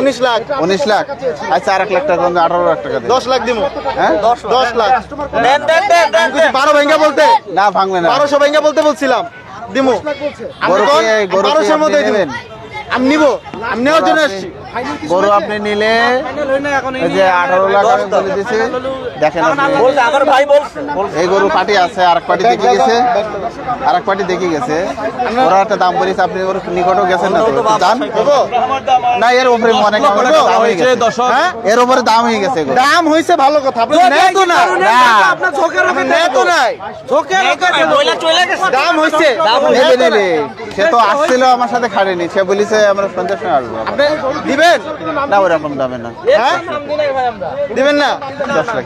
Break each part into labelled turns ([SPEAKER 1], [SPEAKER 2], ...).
[SPEAKER 1] উনিশ লাখ।
[SPEAKER 2] উনিশ লাখ। আচ্ছা আর এক লাখ টাকা আঠারো লাখ টাকা দিন।
[SPEAKER 1] দশ লাখ দিব
[SPEAKER 2] হ্যাঁ?
[SPEAKER 1] দশ লাখ। বারো ভেঙ্গা বলতে।
[SPEAKER 2] না ভাঙবে না।
[SPEAKER 1] বারোশো ভেঙ্গা বলতে বলছিলাম। দিমু। বারোশোর মধ্যে
[SPEAKER 2] দিবেন
[SPEAKER 1] আমি নিব। আমি নেওয়ার জন্য এসেছি।
[SPEAKER 2] গরু আপনি নিলে এই যে আঠারো লাখ আমি বলে দিছি দেখেন আপনি।
[SPEAKER 3] আমার ভাই বলছে।
[SPEAKER 2] এই গরু পার্টি আছে আর এক পার্টি দেখে গেছে। আর এক পার্টি দেখে গেছে। ওরা একটা দাম বলিস আপনি ওর নিকটও গেছেন না দাম? না এর উপরে হয়ে হ্যাঁ? এর উপরে দাম হয়ে গেছে
[SPEAKER 1] দাম হয়েছে ভালো কথা আপনি নেয় তো না।
[SPEAKER 2] না
[SPEAKER 1] আপনি নেয় তো নাই। দাম হয়েছে।
[SPEAKER 2] নেবে নেবে। সে তো আসছিল আমার সাথে খাড়েনি সে বলিছে আমরা সন্ধ্যার সময় আসব।
[SPEAKER 1] দিবেন?
[SPEAKER 2] না ওরকম দামে না।
[SPEAKER 1] হ্যাঁ? দিবেন না?
[SPEAKER 2] দশ লাখ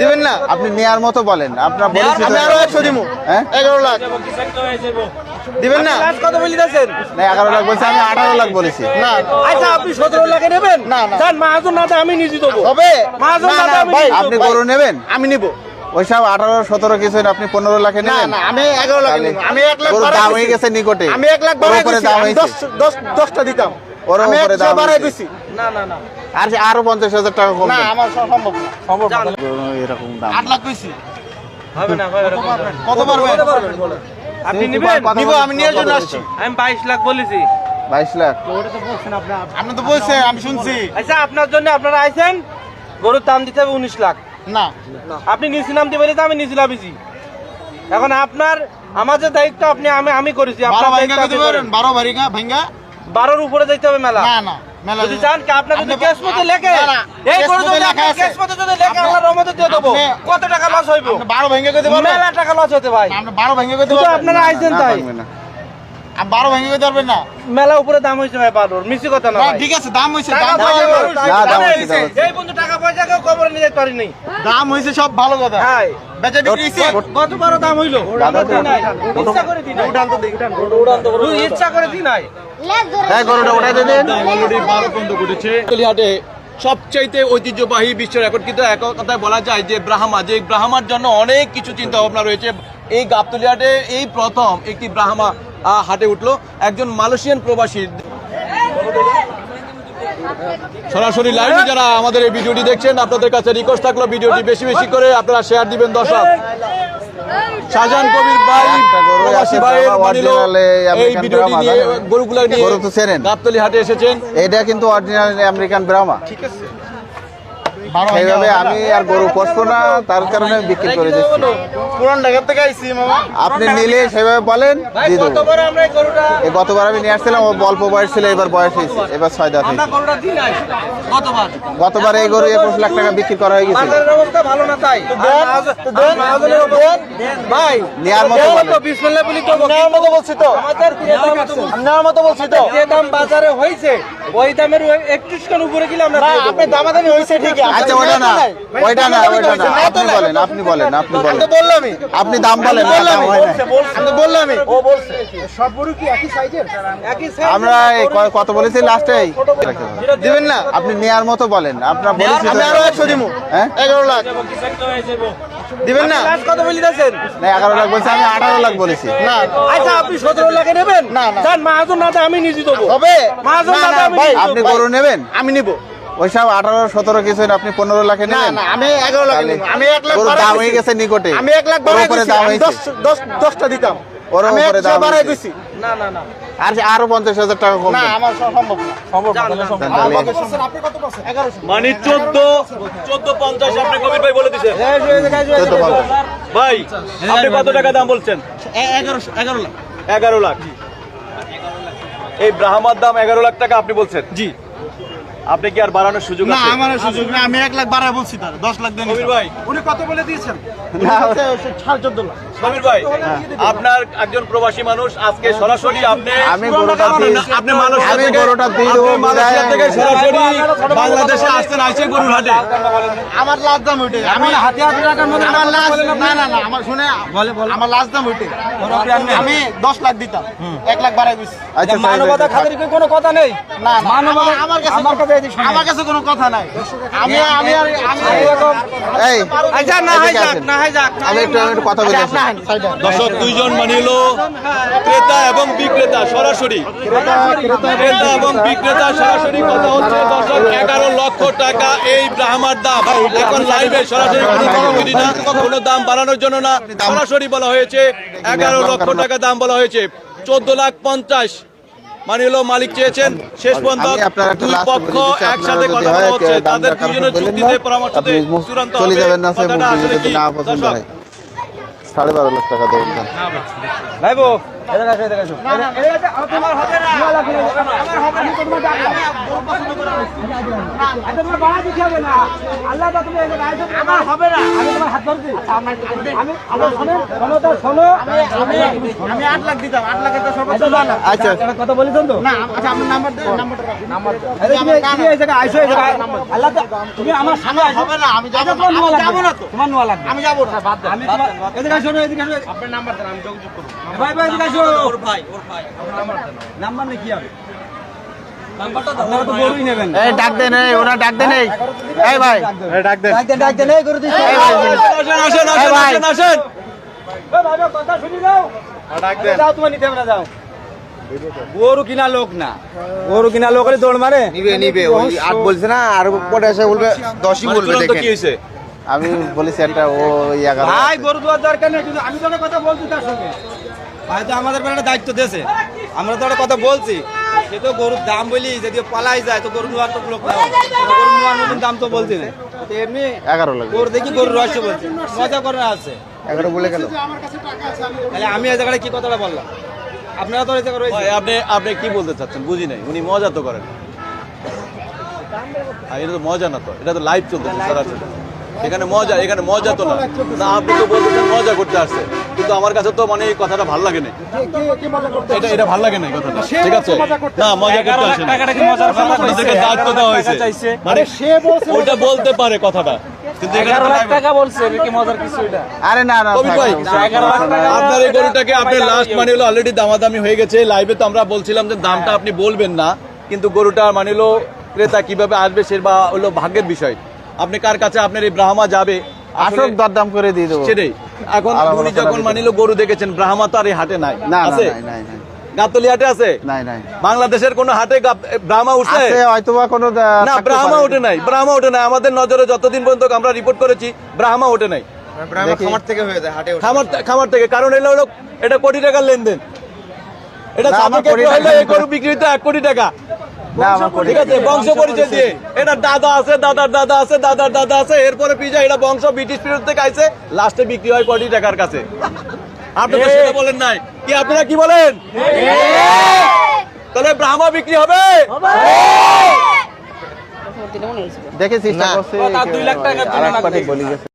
[SPEAKER 1] দিবেন না?
[SPEAKER 2] আপনি নেয়ার মতো বলেন। আপনার বলেছি
[SPEAKER 1] আমি আরও একশো দিব
[SPEAKER 2] হ্যাঁ?
[SPEAKER 1] এগারো লাখ। দিবেন না?
[SPEAKER 3] কত বলি দিয়েছেন
[SPEAKER 2] না এগারো লাখ বলছি আমি আঠারো লাখ বলেছি।
[SPEAKER 1] না।
[SPEAKER 3] আচ্ছা আপনি সতেরো লাখে নেবেন?
[SPEAKER 1] না, না।
[SPEAKER 3] মাহাজন না আমি নিজে দেবো।
[SPEAKER 1] হবে?
[SPEAKER 3] মাহাজন
[SPEAKER 1] না, ভাই।
[SPEAKER 2] আপনি গরু নেবেন?
[SPEAKER 1] আমি নিব।
[SPEAKER 2] ওইসব আঠারো সতেরো কিছু আপনি পনেরো লাখে
[SPEAKER 1] না
[SPEAKER 2] নেবেন?
[SPEAKER 1] না আমি এগারো লাখ আমি এক লাখ
[SPEAKER 2] দাম হয়ে গেছে নিকটে।
[SPEAKER 1] আমি এক লাখ
[SPEAKER 2] দাম হয়েছে।
[SPEAKER 1] দশ দশ দশটা দিতাম।
[SPEAKER 2] ওর
[SPEAKER 1] আমি
[SPEAKER 2] উপরে দাম
[SPEAKER 1] দিছি।
[SPEAKER 3] না না না।
[SPEAKER 2] আর আরও পঞ্চাশ হাজার টাকা কম
[SPEAKER 1] না আমার সম্ভব না। সম্ভব না।
[SPEAKER 2] এরকম দাম।
[SPEAKER 1] আট লাখ কইছি
[SPEAKER 3] হবে না ভাই এরকম
[SPEAKER 1] কত পারবেন?
[SPEAKER 3] আপনি নেবেন?
[SPEAKER 1] নিব আমি নেওয়ার জন্য আসছি।
[SPEAKER 3] আমি বাইশ লাখ বলেছি।
[SPEAKER 2] বাইশ লাখ?
[SPEAKER 1] আপনি তো বলছেন আমি শুনছি।
[SPEAKER 3] আচ্ছা আপনার জন্য আপনারা আইছেন গরুর দাম দিতে হবে উনিশ লাখ।
[SPEAKER 1] না।
[SPEAKER 3] আপনি নিচে নামতে পারি আমি নিচে নামিছি। এখন আপনার আমার যে দায়িত্ব আপনি আমি আমি করেছি। আপনার দায়িত্ব আপনি করেন।
[SPEAKER 1] ভাঙ্গা
[SPEAKER 3] বারোর উপরে যাইতে হবে মেলা।
[SPEAKER 1] না না মেলা
[SPEAKER 3] যদি চান কি আপনার যদি কেস মতো লেখে এই করে যদি
[SPEAKER 1] লেখা।
[SPEAKER 3] কেস মতো যদি লেখে আল্লাহর রহমতে দিয়ে দেবো। কত টাকা লস হইব?
[SPEAKER 1] আপনি বারো ভেঙে কইতে পারবেন
[SPEAKER 3] মেলা টাকা লস হতে ভাই।
[SPEAKER 1] আমরা বারো ভেঙে কইতে পারবেন
[SPEAKER 3] আপনারা আইছেন তাই।
[SPEAKER 1] ভাঙ্গা কইতে পারবেন না।
[SPEAKER 3] মেলা উপরে দাম হয়েছে ভাই বারোর মিশি কথা না।
[SPEAKER 1] ঠিক আছে দাম
[SPEAKER 3] হইছে
[SPEAKER 1] দাম হয়েছে।
[SPEAKER 3] যেই বন্ধু পয়সা কেউ খবর নিয়ে যেতে পারিনি।
[SPEAKER 1] দাম হয়েছে সব ভালো কথা
[SPEAKER 3] হ্যাঁ।
[SPEAKER 1] বেচা বিক্রি
[SPEAKER 3] কত বড় দাম হইল। ইচ্ছা করে দিই নাই। তো দেখি। ইচ্ছা করে দিই নাই।
[SPEAKER 2] এই গরুটা উঠাই দিন
[SPEAKER 4] অলরেডি বারো বন্ধ ঘটেছে। হাটে সবচাইতে ঐতিহ্যবাহী বিশ্ব রেকর্ড কিন্তু এক কথায় বলা যায় যে ব্রাহ্মা যে ব্রাহ্মার জন্য অনেক কিছু চিন্তা ভাবনা রয়েছে। এই গাবতলিহাটে এই প্রথম একটি ব্রাহ্মা আহ, হাটে উঠল। একজন মালয়েশিয়ান প্রবাসী। সরাসরি লাইভে যারা আমাদের এই ভিডিওটি দেখছেন আপনাদের কাছে রিকোয়েস্ট থাকল ভিডিওটি বেশি বেশি করে আপনারা শেয়ার দিবেন দর্শক। শাহজাহান কবির ভাই
[SPEAKER 2] একটা গরু
[SPEAKER 4] প্রবাসী
[SPEAKER 2] আছে,
[SPEAKER 4] ভাইয়ের
[SPEAKER 2] বাবা, এই
[SPEAKER 4] এই ভিডিওটি নিয়ে গরুগুলা নিয়ে
[SPEAKER 2] গরু তো চেনেন।
[SPEAKER 4] গাবতলি হাটে এসেছেন।
[SPEAKER 2] এটা কিন্তু অরিজিনাল আমেরিকান ব্রাহ্মা
[SPEAKER 1] বারো
[SPEAKER 2] সেইভাবে আমি আর গরু কষবো না তার কারণে বিক্রি করে দিচ্ছি।
[SPEAKER 1] পুরান ঢাকার থেকে আইছি মামা?
[SPEAKER 2] আপনি নিলে সেভাবে বলেন দিয়ে দেবো।
[SPEAKER 3] এই
[SPEAKER 2] গতবার আমি নিয়ে আসছিলাম ও অল্প বয়স ছিল এবার বয়স হয়েছে এবার ছয় দাঁত হয়েছে। গতবার। এই গরু একুশ লাখ টাকা বিক্রি করা হয়ে
[SPEAKER 3] অবস্থা ভালো না তাই? ভাই
[SPEAKER 2] নেয়ার মতো
[SPEAKER 3] বিসমিল্লাহ বলি তো,
[SPEAKER 1] নেওয়ার মতো বলছি তো। নেওয়ার মতো বলছি তো।
[SPEAKER 3] যে দাম বাজারে হয়েছে ওই দামের একত্রিশ খান উপরে গেলে আমরা।
[SPEAKER 1] আপনি দামাদামি হয়েছে ঠিকই।
[SPEAKER 2] আচ্ছা ওইটা না ওইটা না ওইটা না। আপনি বলেন আপনি বলেন আপনি
[SPEAKER 1] আমি
[SPEAKER 2] বলেন।
[SPEAKER 1] বললামই।
[SPEAKER 2] আপনি দাম বলেন না,
[SPEAKER 1] বললাম
[SPEAKER 2] দাম হয় না।
[SPEAKER 1] আমি তো বললামই। ও বলছে।
[SPEAKER 3] একই size
[SPEAKER 2] আমরা ক- কত বলেছি লাস্টে
[SPEAKER 1] দিবেন না।
[SPEAKER 2] আপনি নেয়ার মতো বলেন। আপনার বলেছি
[SPEAKER 1] আমি আরও একশো দিব
[SPEAKER 2] হ্যাঁ?
[SPEAKER 1] এগারো লাখ। দিবেন না?
[SPEAKER 3] Last কত
[SPEAKER 2] না এগারো লাখ বলছি আমি আঠারো লাখ বলেছি।
[SPEAKER 1] না।
[SPEAKER 3] আচ্ছা আপনি সতেরো লাখে নেবেন?
[SPEAKER 1] না, না।
[SPEAKER 3] মাহাজন না আমি নিজে দেবো।
[SPEAKER 1] হবে?
[SPEAKER 3] মাহাজন
[SPEAKER 1] না।
[SPEAKER 2] আপনি গরু নেবেন?
[SPEAKER 1] আমি নিব।
[SPEAKER 2] ওইসব আঠারো সতেরো কিছু আপনি পনেরো লাখে নেবেন।
[SPEAKER 1] আমি এগারো লাখ আমি এক লাখ
[SPEAKER 2] দাম হয়ে গেছে নিকটে।
[SPEAKER 1] আমি এক লাখ
[SPEAKER 2] দাম হয়েছে।
[SPEAKER 1] দশ দশটা দিতাম।
[SPEAKER 2] ওর
[SPEAKER 1] আমি
[SPEAKER 2] উপরে দাম
[SPEAKER 1] বাড়াই দিছি।
[SPEAKER 3] না না না।
[SPEAKER 2] আর আরও পঞ্চাশ হাজার টাকা কম
[SPEAKER 1] আমার সম্ভব না। সম্ভব
[SPEAKER 3] যান, যান।
[SPEAKER 2] তাহলে
[SPEAKER 4] মানে চোদ্দ চোদ্দ পঞ্চাশ আপনি কবির ভাই বলে দিচ্ছেন ভাই আপনি কত টাকা দাম বলছেন?
[SPEAKER 1] এগারোশো এগারো লাখ।
[SPEAKER 4] এগারো লাখ। এই ব্রাহ্মার দাম এগারো লাখ টাকা আপনি বলছেন? জি। আপনি কি আর বাড়ানোর সুযোগ
[SPEAKER 1] না আমার সুযোগ না আমি এক লাখ বাড়া বলছি তার দশ লাখ দেন
[SPEAKER 4] কবির ভাই।
[SPEAKER 3] উনি কত বলে দিয়েছেন?
[SPEAKER 2] না,
[SPEAKER 1] সাড়ে চোদ্দ লাখ।
[SPEAKER 4] কবির ভাই আপনার একজন প্রবাসী মানুষ আজকে সরাসরি আপনি
[SPEAKER 2] আমি গরুটা
[SPEAKER 4] আপনি মালয়েশিয়া
[SPEAKER 2] আমি গরুটা দিয়ে দেবো
[SPEAKER 4] মালয়েশিয়া থেকে সরাসরি বাংলাদেশে আসতেন আইসে গরুর হাটে।
[SPEAKER 1] আমার লাস্ট দাম ওইটাই আমি হাতে হাতে টাকার মধ্যে আমার লাস্ট না না না আমার শুনে বলে বলে। আমার লাস্ট দাম ওইটাই আমি দশ লাখ দিতাম। এক লাখ বাড়াই দিচ্ছি
[SPEAKER 2] আচ্ছা
[SPEAKER 3] মানবতা খাতির কোনো কথা নেই?
[SPEAKER 1] না না আমার কাছে আমার কাছে আমার কাছে কোনো কথা নাই। আমি আমি আর আমি এরকম
[SPEAKER 2] এই
[SPEAKER 3] আচ্ছা না হয় যাক না হয় যাক।
[SPEAKER 2] আমি একটু কথা বলে আসি।
[SPEAKER 4] দর্শক দুইজন মানিল ক্রেতা এবং বিক্রেতা সরাসরি। ক্রেতা এবং বিক্রেতা সরাসরি কথা হচ্ছে দর্শক টাকা এই ব্রাহ্মার দাম। এখন লাইভে সরাসরি কোনো না কোনো দাম বাড়ানোর জন্য না। সরাসরি বলা হয়েছে এগারো লক্ষ টাকা দাম বলা হয়েছে। চোদ্দ লাখ পঞ্চাশ মানে হলো মালিক চেয়েছেন। শেষ পর্যন্ত দুই পক্ষ একসাথে কথা বলা হচ্ছে। তাদের দুজনের চুক্তিতে
[SPEAKER 2] না,
[SPEAKER 4] পরামর্শতে চূড়ান্ত হবে কথাটা আসলে কি
[SPEAKER 2] না পছন্দ
[SPEAKER 4] দর্শক
[SPEAKER 2] হয় সাড়ে বারো লাখ টাকা দেবেন।
[SPEAKER 5] ভাইবো আমার আমার আচ্ছা আল্লাহ তুমি আমার হবে না। আমি তোমার হাত ধরছি। আমি আমার শোনো তো শোনো।
[SPEAKER 1] আমি আমি আট লাখ দিতাম। আট লাখের তো সর্বোচ্চ নয়
[SPEAKER 2] আচ্ছা।
[SPEAKER 5] একটা কথা বলেছেন তো?
[SPEAKER 1] না আচ্ছা আপনার নাম্বার নাম্বার
[SPEAKER 5] আরে তুমি তুমি এই জায়গায় আইছো এই জায়গায়। আল্লাহ তুমি আমার সামনে
[SPEAKER 1] হবে না আমি যাব
[SPEAKER 5] আচ্ছা, তোমার
[SPEAKER 1] না
[SPEAKER 5] তোমার নোয়া লাগবে।
[SPEAKER 1] আমি যাব না।
[SPEAKER 5] বাদ আমি তোমার এদিকে আসো না, এদিকে আপনার নাম্বার দেন আমি যোগাযোগ করব। ভাই ভাই এদিকে ওর ভাই ওর ভাই। নাম্বার নেই কি হবে? নাম্বারটা দাও। আপনারা তো বড়ই নেবেন।
[SPEAKER 2] এই ডাক দেন ওরা ডাক দেন এই। এই ভাই। ডাক দেন।
[SPEAKER 5] ডাক দেন এই করে দিছি
[SPEAKER 4] আসেন আসেন আসেন আসেন আসেন।
[SPEAKER 5] এ ভাই ভাই, কথা শুনি যাও
[SPEAKER 2] ডাক দেন।
[SPEAKER 5] যাও তুমি নিতে হবে যাও। গরু কিনা লোক না। গরু কিনা লোক হলে দৌড় মারে।
[SPEAKER 2] নিবে নিবে। ওই আট বলছে না আর পরে এসে বলবে দশই
[SPEAKER 4] মানে
[SPEAKER 2] বলবে দেখেন। আমি বলেছি একটা ও ওই
[SPEAKER 5] ভাই গরু দেওয়ার দরকার নেই কিন্তু আমি তো কথা বলছি তার সঙ্গে। ভাই তো আমাদের পেছনে দায়িত্ব দিয়েছে আমরা তো একটা কথা বলছি সে তো গরুর দাম বলি যদি পালাই যায় তো গরু নেওয়ার তো লোক গরু নেওয়ার মতন দাম তো বলছি না। এমনি
[SPEAKER 2] এগারো
[SPEAKER 5] গরু দেখি গরুর রহস্য বলছি। মজা করে আছে।
[SPEAKER 2] এগারো বলে গেল।
[SPEAKER 5] তাহলে আমি এই জায়গাটা কি কথাটা বললাম? আপনারা তো এই জায়গায় রয়েছে
[SPEAKER 4] আপনি আপনি কি বলতে চাচ্ছেন? বুঝি নাই। উনি মজা তো করেন। এটা তো মজা না তো। এটা তো লাইভ চলতেছে সরাসরি। এখানে মজা এখানে মজা তো না। না আপনি তো বলতেছেন মজা করতে আসছে। কিন্তু আমার কাছে তো মানে এই কথাটা ভালো লাগে না এটা এটা ভালো লাগে না কথাটা ঠিক আছে? না মজা করতে আসে না। দায়িত্ব দেওয়া হয়েছে। মানে সে ওটা বলতে পারে কথাটা। কিন্তু এখানে
[SPEAKER 5] টাকা বলছে কি মজার কিছু এটা?
[SPEAKER 2] আরে না না
[SPEAKER 4] ভাই আপনার এই গরুটাকে আপনি লাস্ট মানে হলো অলরেডি দামাদামি হয়ে গেছে। লাইভে তো আমরা বলছিলাম যে দামটা আপনি বলবেন না কিন্তু গরুটা মানে হলো ক্রেতা কীভাবে আসবে সে বা হলো ভাগ্যের বিষয়। আপনি কার কাছে আপনার এই ব্রাহ্মা যাবে? আসলে
[SPEAKER 2] দরদাম করে দিয়ে দেবো।
[SPEAKER 4] সেটাই। এখন উনি যখন মানিল গরু দেখেছেন ব্রাহ্মা তো আর এই হাটে নাই। আছে? গাতলি হাটে আছে?
[SPEAKER 2] নাই নাই।
[SPEAKER 4] বাংলাদেশের কোন হাটে ব্রাহ্মা উঠছে?
[SPEAKER 2] আছে কোনো
[SPEAKER 4] না ব্রাহ্মা ওঠে নাই ব্রাহ্মা ওঠে নাই। আমাদের নজরে যতদিন পর্যন্ত আমরা রিপোর্ট করেছি ব্রাহ্মা ওঠে নাই। খামার খামার থেকে। কারণ এলো হলো এটা কোটি টাকার লেনদেন। এটা
[SPEAKER 2] কোটি
[SPEAKER 4] হলে এই গরু বিক্রি হতো এক কোটি টাকা। ঠিক আছে বংশ পরিচয় দিয়ে। এটা দাদা আছে দাদার দাদা আছে দাদার দাদা আছে। এরপরে পিজা এটা বংশ ব্রিটিশ পিরিয়ড থেকে আইছে। লাস্টে বিক্রি হয় কোটি টাকার কাছে। আপনি তো সেটা বলেন নাই। কি আপনারা কি বলেন? তাহলে ব্রাহ্মা বিক্রি হবে?
[SPEAKER 2] দেখে চেষ্টা করছে
[SPEAKER 5] ও, তার দুই লাখ টাকার